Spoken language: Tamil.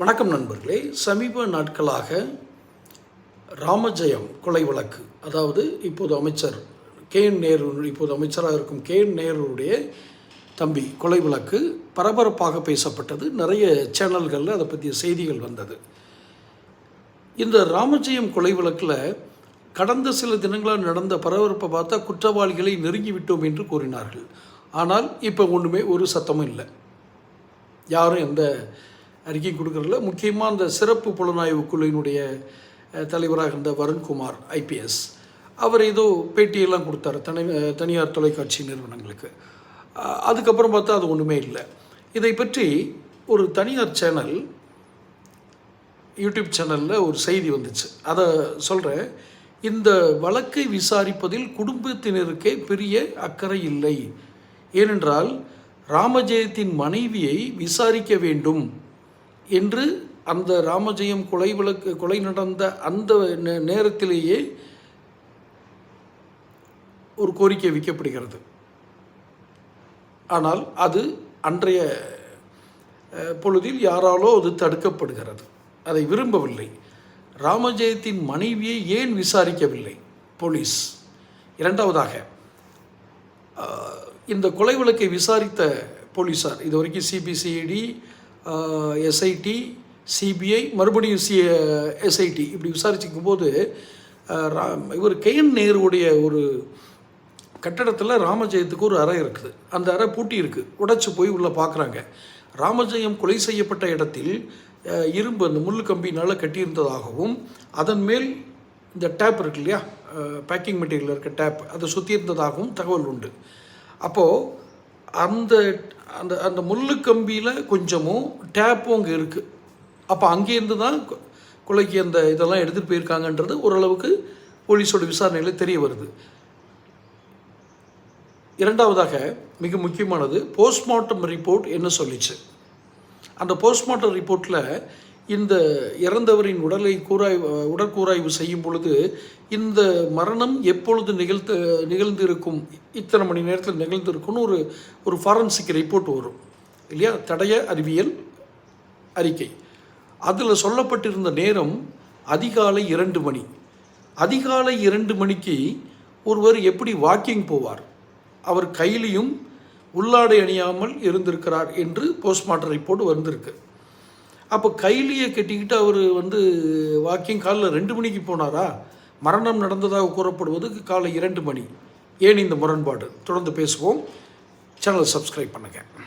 வணக்கம் நண்பர்களே. சமீப நாட்களாக ராமஜெயம் கொலை வழக்கு அதாவது இப்போது அமைச்சர் கே என் நேரு இப்போது அமைச்சராக இருக்கும் கே என் நேருடைய தம்பி கொலை வழக்கு பரபரப்பாக பேசப்பட்டது. நிறைய சேனல்களில் அதை பற்றிய செய்திகள் வந்தது. இந்த ராமஜெயம் கொலை வழக்கில் கடந்த சில தினங்களாக நடந்த பரபரப்பை பார்த்தா குற்றவாளிகளை நெருங்கி விட்டோம் என்று கூறினார்கள். ஆனால் இப்போ ஒன்றுமே ஒரு சத்தமும் இல்லை. யாரும் எந்த அறிக்கையும் கொடுக்கறதில்ல முக்கியமாக அந்த சிறப்பு புலனாய்வு குழுவினுடைய தலைவராக இருந்த வருண்குமார் ஐபிஎஸ் அவர் ஏதோ பேட்டியெல்லாம் கொடுத்தாரு தனி தனியார் தொலைக்காட்சி நிறுவனங்களுக்கு. அதுக்கப்புறம் பார்த்தா அது ஒன்றுமே இல்லை. இதை பற்றி ஒரு தனியார் சேனல் யூடியூப் சேனலில் ஒரு செய்தி வந்துச்சு. அதை சொல்கிறேன் இந்த வழக்கை விசாரிப்பதில் குடும்பத்தினருக்கே பெரிய அக்கறை இல்லை. ஏனென்றால் ராமஜெயத்தின் மனைவியை விசாரிக்க வேண்டும். என்று அந்த ராமஜெயம் கொலை விளக்கு கொலை நடந்த அந்த நே- நேரத்திலேயே ஒரு கோரிக்கை விற்கப்படுகிறது ஆனால் அது அன்றைய பொழுதில் யாராலோ அது தடுக்கப்படுகிறது. அதை விரும்பவில்லை. ராமஜெயத்தின் மனைவியை ஏன் விசாரிக்கவில்லை? போலீஸ். இரண்டாவதாக இந்த கொலை வழக்கை விசாரித்த போலீஸார் இது வரைக்கும் சிபிசிஐடி எஸ்ஐடி சிபிஐ மறுபடியும் சி எஸ்ஐடி இப்படி விசாரிச்சிக்கும் போது ரா- இவர் கேஎன் நேருடைய ஒரு கட்டடத்தில் ராமஜெயத்துக்கு ஒரு அறை இருக்குது. அந்த அறை பூட்டி இருக்குது உடைச்சி போய் உள்ளே பார்க்குறாங்க ராமஜெயம் கொலை செய்யப்பட்ட இடத்தில் இரும்பு அந்த முள்ளு கம்பினால் கட்டியிருந்ததாகவும் அதன் மேல் இந்த டேப் இருக்கு இல்லையா? பேக்கிங் மெட்டீரியல் இருக்க டேப் அதை சுற்றி இருந்ததாகவும் தகவல் உண்டு. அப்போது அந்த அந்த அந்த முள்ளு கம்பியில் கொஞ்சமும் டேப்பும் அங்கே இருக்குது அப்போ அங்கேருந்து தான் கொலைக்கு அந்த இதெல்லாம் எடுத்துகிட்டு போயிருக்காங்கன்றது ஓரளவுக்கு போலீஸோட விசாரணையில் தெரிய வருது. இரண்டாவதாக மிக முக்கியமானது போஸ்ட்மார்ட்டம் ரிப்போர்ட் என்ன சொல்லிச்சு? அந்த போஸ்ட்மார்ட்டம் ரிப்போர்ட்டில் இந்த இறந்தவரின் உடலை கூராய் உடற்கூராய்வு செய்யும் பொழுது இந்த மரணம் எப்பொழுது நிகழ்த்த நிகழ்ந்திருக்கும்? இத்தனை மணி நேரத்தில் நிகழ்ந்திருக்கும்னு ஒரு ஒரு ஃபாரன்சிக் ரிப்போர்ட் வரும். இல்லையா? தடைய அறிவியல் அறிக்கை. அதில் சொல்லப்பட்டிருந்த நேரம் அதிகாலை இரண்டு மணி. அதிகாலை இரண்டு மணிக்கு ஒருவர் எப்படி வாக்கிங் போவார்? அவர் கையிலையும் உள்ளாடை அணியாமல் இருந்திருக்கிறார் என்று போஸ்ட்மார்ட்டம் ரிப்போர்ட் வந்திருக்கு. அப்போ கைலியை கட்டிக்கிட்டு அவர் வந்து வாக்கிங் காலைல ரெண்டு மணிக்கு போனாரா? மரணம் நடந்ததாக கூறப்படுவது காலை இரண்டு மணி. ஏன் இந்த முரண்பாடு? தொடர்ந்து பேசுவோம். சேனலை சப்ஸ்கிரைப் பண்ணுங்கள்